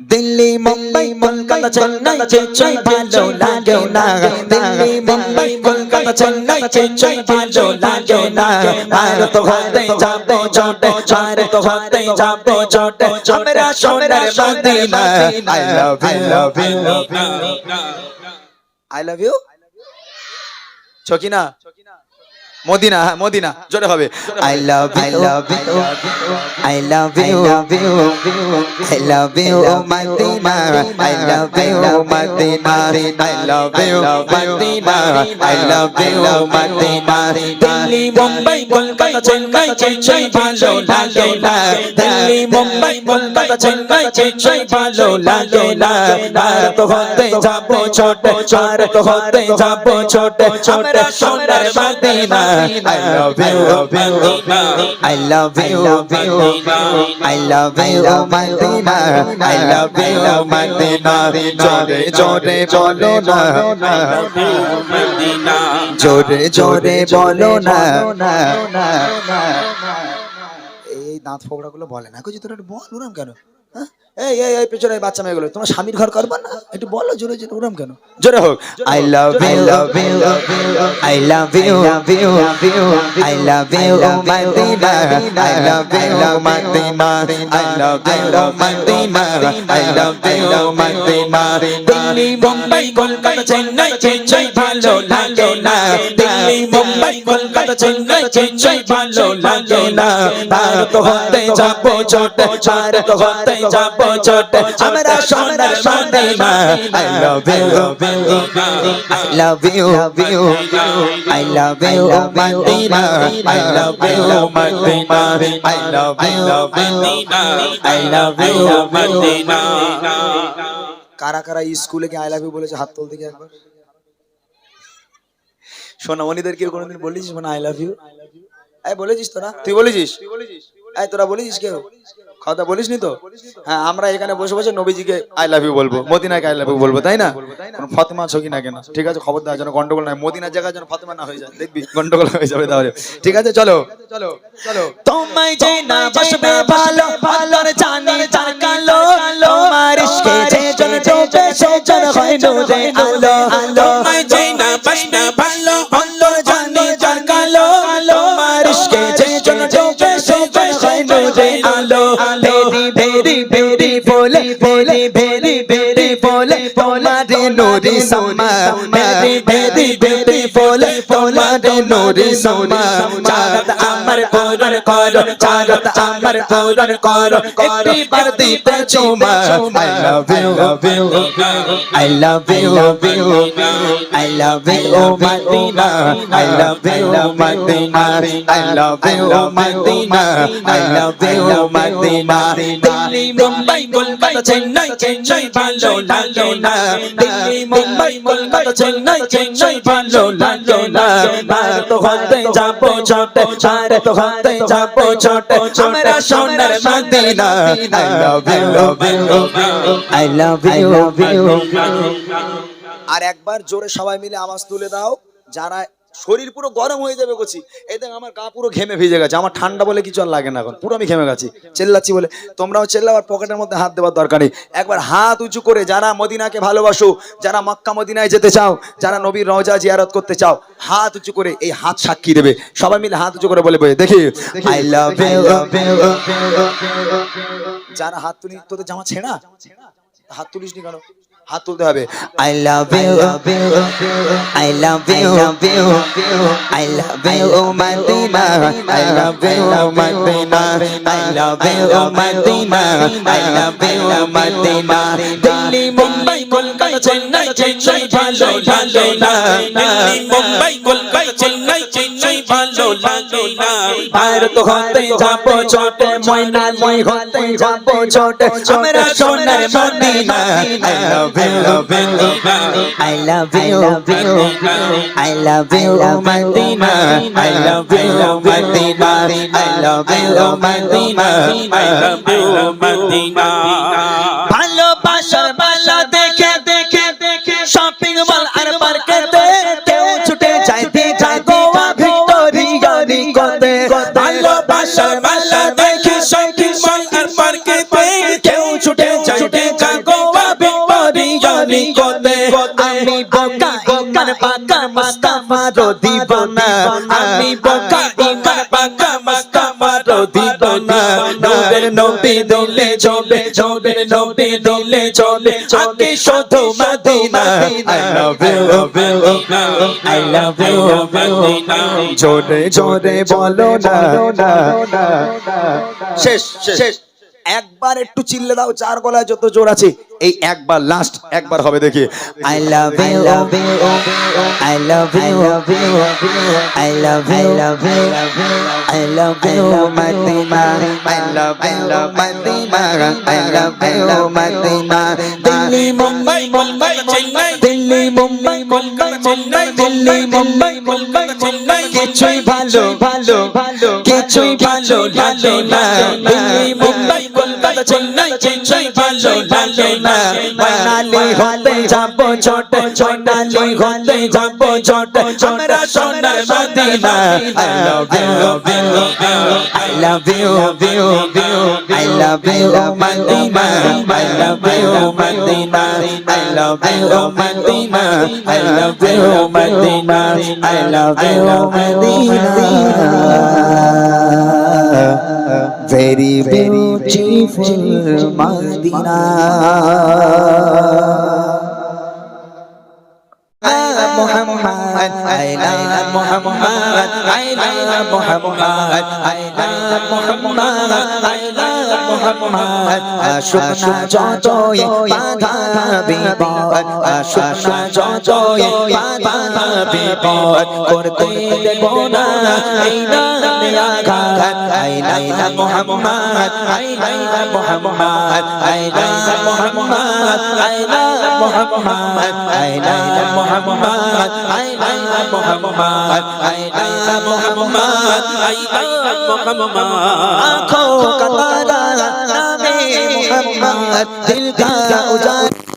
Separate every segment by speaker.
Speaker 1: দিল্লি মুম্বাই কলকাতা চেন্নাই চেন্নাই ভালো লাগে না দিল্লি মুম্বাই কলকাতা চেন্নাই চেন্নাই ভালো লাগে না ভারত হতে যাব ছোটে ভারত হতে যাব ছোটে আমরা সোনার Madina I love you love you I love you Sakina Madina হ্যাঁ মদিনা জোরে হবে I love I love you I love you I love you Madina I love you Madina I love you Madina I love you Madina Delhi Mumbai Kolkata Chennai Chennai ভালো লাগে না দিল্লি মুম্বাই কলকাতা চেন্নাই চেন্নাই ভালো লাগে না ভারত হতে যাব ছোট ভারত হতে যাব ছোট আমরা সোনার Madina I love you, I love you, I love you, Madina, I love you, Madina, জোরে জোরে বলো না জোরে জোরে বলো না এই দাঁত ফোকড়া গুলো বলে না কিছু তোরা বল উড়াম কেন হ্যাঁ? এই এই এই পেছনে বাচ্চা মেয়েগুলো তোমার স্বামীর ঘর করবা না একটু বলো জোরে জোরে উড়াম কেন জোরে হোক I love you love you I love you love you I love you Madina I love you Madina I love you Madina I love you Madina Delhi Mumbai Kolkata Chennai Chennai ভালো লাগে না দিল্লি কারা কারা স্কুলে কি I love you বলেছে হাত তুলতে কি একবার। সোনামণিদের কেউ কোনোদিন বলেছিস মানে আই লাভ ইউ এই বলেছিস তোরা? তুই বলেছিস এই তোরা বলেছিস কেউ? কথা বলিস নি তো? হ্যাঁ আমরা এখানে বসে বসে নবীজিকে আই লাভ ইউ বলব। মদিনাকে আই লাভ ইউ বলব তাই না? কোনো ফতেমা ছকি না কেন? ঠিক আছে খবর দেওয়ার জন্য গন্ডগোল নাই মদিনার জায়গায় যেন ফতেমা না হয়ে যায় দেখবি গন্ডগোল হয়ে যাবে তাহলে। ঠিক আছে চলো। চলো চলো। তোমায় যে না বসবে ভালো ভালো জানি তার কালো তোমার ইশকে যে জন ডোবে সে জন হয় নূরে আলো। আলো ভেরি ভেরি ভেরি বলে বলে ভেরি ভেরি বলে তোমারে নূরে সমা ভেরি ভেরি ভেরি বলে তোমারে নূরে সমা চাঁদ পূরণ করো চাঁদ আমার পূরণ করো। একটি বার দিতে চুমা, I love you, I love you, I love you Madina, I love you, Madina, I love you, Madina, I love you, Madina. Delhi Mumbai Kolkata Chennai Chennai ভালো লাগে না দিল্লি মুম্বাই কলকাতা চেন্নাই চেন্নাই ভালো লাগে না ভারত হতে যাব ছোট ভারত ছোট। আমরা সোনার Madina. I love you I love you আর একবার জোরে সবাই মিলে আওয়াজ তুলে দাও। যারা শরীর পুরো গরম হয়ে যাবে কচি এই দেখ আমার গা পুরো ঘেমে ভিজে গেছে আমার ঠান্ডা বলে কিছু আর লাগে না এখন পুরো আমি ঘেমে গেছি চেল্লাচ্ছি বলে তোমরাও চেল্লাও আর পকেটের মধ্যে হাত দেওয়ার দরকার নেই একবার হাত উঁচু করে যারা মদিনাকে ভালোবাসো যারা মক্কা মদিনায় যেতে চাও যারা নবীর রওজা জিয়ারত করতে চাও হাত উঁচু করে এই হাত সাক্ষী দেবে সবাই মিলে হাত উঁচু করে বলে বলে দেখি আই লাভ যারা হাত তুলি তোদের জামা ছেঁড়া হাত তুলিস নি কেন হাত তুলতে হবে I love you I love you I love you Madina I love you Madina I love you Madina I love you Madina Delhi Mumbai Kolkata Chennai Chennai ভালো ভালো না দিল্লি মুম্বাই কলকাতা চেন্নাই চেন্নাই ভালো লাগে না ভারত হতে যাব ছোট ময়না মই হতে যাব ছোট আমরা সোনার Madina I love you I love you I love you Madina I love you Madina I love you Madina I love you Madina নিকটে আমি বোকা ইমান পাকা মুস্তাফা রদি বানা আমি বোকা ইমান পাকা মুস্তাফা রদি বানা নবের নবী দিলে চলে নবের নবী দিলে চলে। আগে শুধু Madina. I love you I love you জোরে জোরে বলো না।
Speaker 2: শেষ শেষ। একবার একটু চিল্লে দাও চার গলায় যত জোর আছে এই একবার লাস্ট একবার হবে দেখি
Speaker 1: I love you love you I love you love you I love you love you I love you my তিমা I love I love my তিমা I love I my তিমা দিল্লি মুম্বাই মুম্বাই চেন্নাই দিল্লি, মুম্বাই, কলকাতা, চেন্নাই, দিল্লি, মুম্বাই, কলকাতা, চেন্নাই, কিছুই ভালো ভালো ভালো, কিছুই ভালো লাগে না। দিল্লি, মুম্বাই কলকাতা চেন্নাই চেন্নাই ভালো লাগে না মানালি হতে যাব ছোট ছোটালি হতে যাব ছোট আমরা সোনার Madina I love you I love you I love you Madina I love you Madina I love you Madina I love you Madina I love you Madina very beautiful Madina Muhammad, I love Muhammad, I love Muhammad, I love Muhammad, I love Muhammad. আশুকনা যতই বাধা বিপদ, আশুকনা যতই বাধা বিপদ, করতে দেব না এই নামে আঘাত। I love Muhammad, I love Muhammad, I love Muhammad, I love Muhammad, I love Muhammad, I love Muhammad, I love Muhammad, I love Muhammad. आँखों का तारा नामे मोहम्मद दिल का उजाला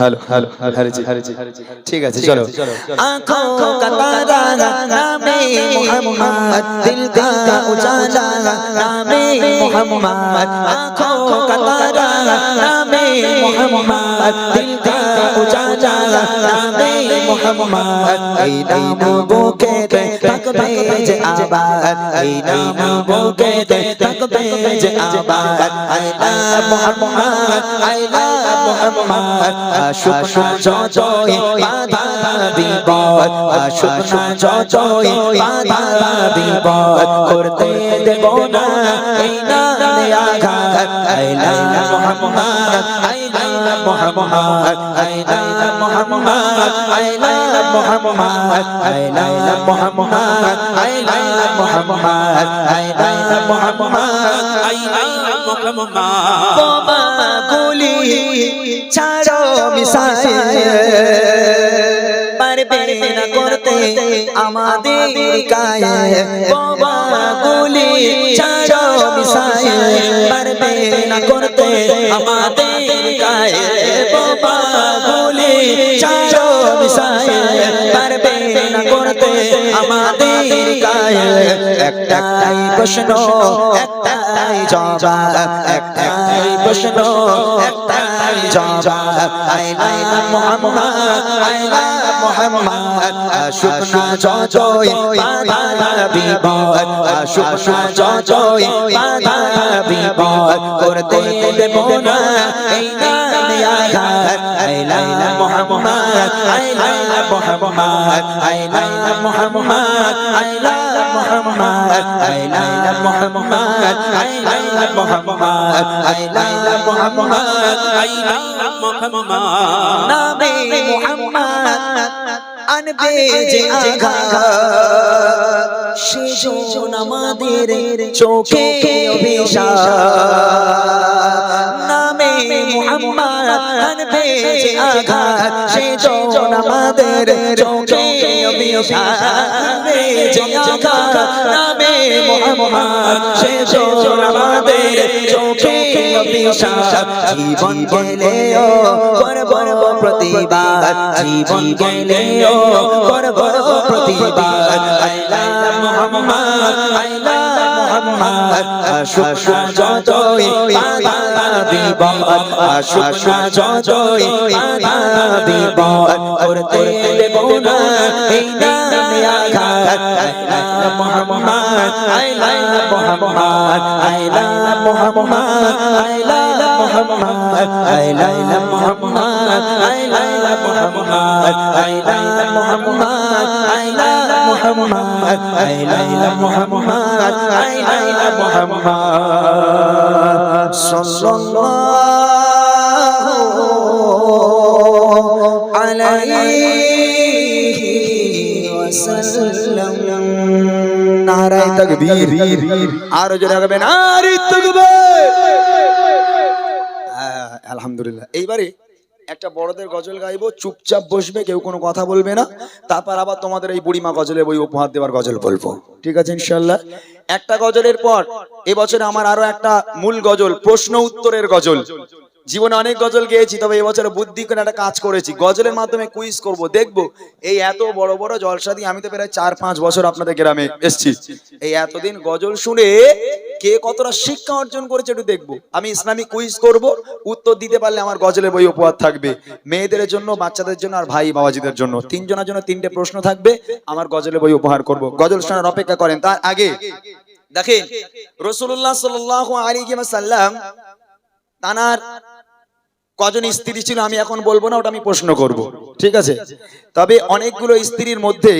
Speaker 2: হ্যালো হ্যালো হ্যালো জি হ্যালো জি ঠিক আছে চলো
Speaker 1: आँखों का तारा नामे मोहम्मद दिल का उजाला नामे मोहम्मद आँखों का तारा नामे मोहम्मद दिल का उजाला नामे मोहम्मद এই নাম বুকেতে থাকবে যে আবাদ এই নাম বুকেতে থাকবে যে আবাদ I love Mohammad I love Muhammad আশুকনা যতই বাধা বিপদ আশুকনা যতই বাধা বিপদ করতে দেব না এই নামে আঘাত I Muhammad I love Muhammad I love Muhammad I love Muhammad I love Muhammad I love Muhammad I love Muhammad I love Muhammad ছাড়ো মিশাই পারবে না করতে আমাদের কায়ে। বাবা গুলি ছাড়ো মিশায়ে পারবে না করতে আমাদের কায়ে। বাবা গুলি ছাড়ো আমাদের গায়ে একটাই প্রশ্ন একটাই জবাব একটাই প্রশ্ন একটাই জবাব। আইনা মোহাম্মদ আইনা মোহাম্মদ। আশুক না জয় বাবা বিপদ আশুক না জয় বাবা বিপদ। করতে দেব না এই না আঘাত। আইনা মোহাম্মদ আইনা Muhammad I love Muhammad I love Muhammad I love Muhammad I love Muhammad I love Muhammad I love Muhammad Nabi Muhammad আনবে যে আঘাত সেজন আমাদের চোখে অভিশাপ না মুহাম্মদ আনবে যে আঘাত সেজন আমাদের চোখে অভিশাপ যে আঘাত নামে মুহাম্মদ সেজন আমাদের চোখে অভিশাপ, জীবন গেলেও করব প্রতিবাদ, জীবন গেলেও করব প্রতিবাদ, আল্লাহ মুহাম্মদ আমার আশুক যতই দিব আশুক যতই পাতা দিব করতে দেব না এই নামে আঘাত মোহাম্মদ আইলা মোহাম্মদ আইলা মোহাম্মদ আইলা মোহাম্মদ আইলা মোহাম্মদ আইলা মোহাম্মদ আইলা মোহাম্মদ মুহাম্মদ আল্লাহ মুহাম্মদ আল্লাহ মুহাম্মদ। সাল্লাল্লাহু আলাইহি ওয়াসাল্লাম।
Speaker 2: নারায় তাকবীর। আরও জোরে হবে নারী তাকবীর। আলহামদুলিল্লাহ। এইবারে একটা বড়দের গজল গাইবো, চুপচাপ বসবে, কেউ কোনো কথা বলবে না। তারপর আবার তোমাদের এই বুড়িমা গজলে বই উপহার দেওয়ার গজল বলব। ঠিক আছে ইনশাল্লাহ একটা গজলের পর, এবছর আমার আরও একটা মূল গজল, প্রশ্ন উত্তরের গজল। জীবনে অনেক গজল গেয়েছি, তবে এবছরে বুদ্ধি করে একটা কাজ করেছি। গজলের মাধ্যমে কুইজ করব। দেখব, এই এত বড় বড় জলসা দিয়ে আমি তো প্রায় চার পাঁচ বছর আপনাদের গ্রামে এসছি। এই এতদিন গজল শুনে কে কতটা শিক্ষা অর্জন করেছে একটু দেখব। আমি ইসলামিক কুইজ করব, উত্তর দিতে পারলে আমার গজলের বই উপহার থাকবে। মেয়েদের জন্য, বাচ্চাদের জন্য আর ভাই বাবাজিদের জন্য। তিনজনের জন্য তিনটে প্রশ্ন থাকবে, আমার গজলের বই উপহার করব। গজল শোনার অপেক্ষা করেন, তার আগে দেখেন রসুল্লাহ সাল্লাম তানার কজন স্ত্রী ছিল আমি এখন বলব না, ওটা আমি প্রশ্ন করব। ঠিক আছে? তবে অনেকগুলো স্ত্রীর মধ্যে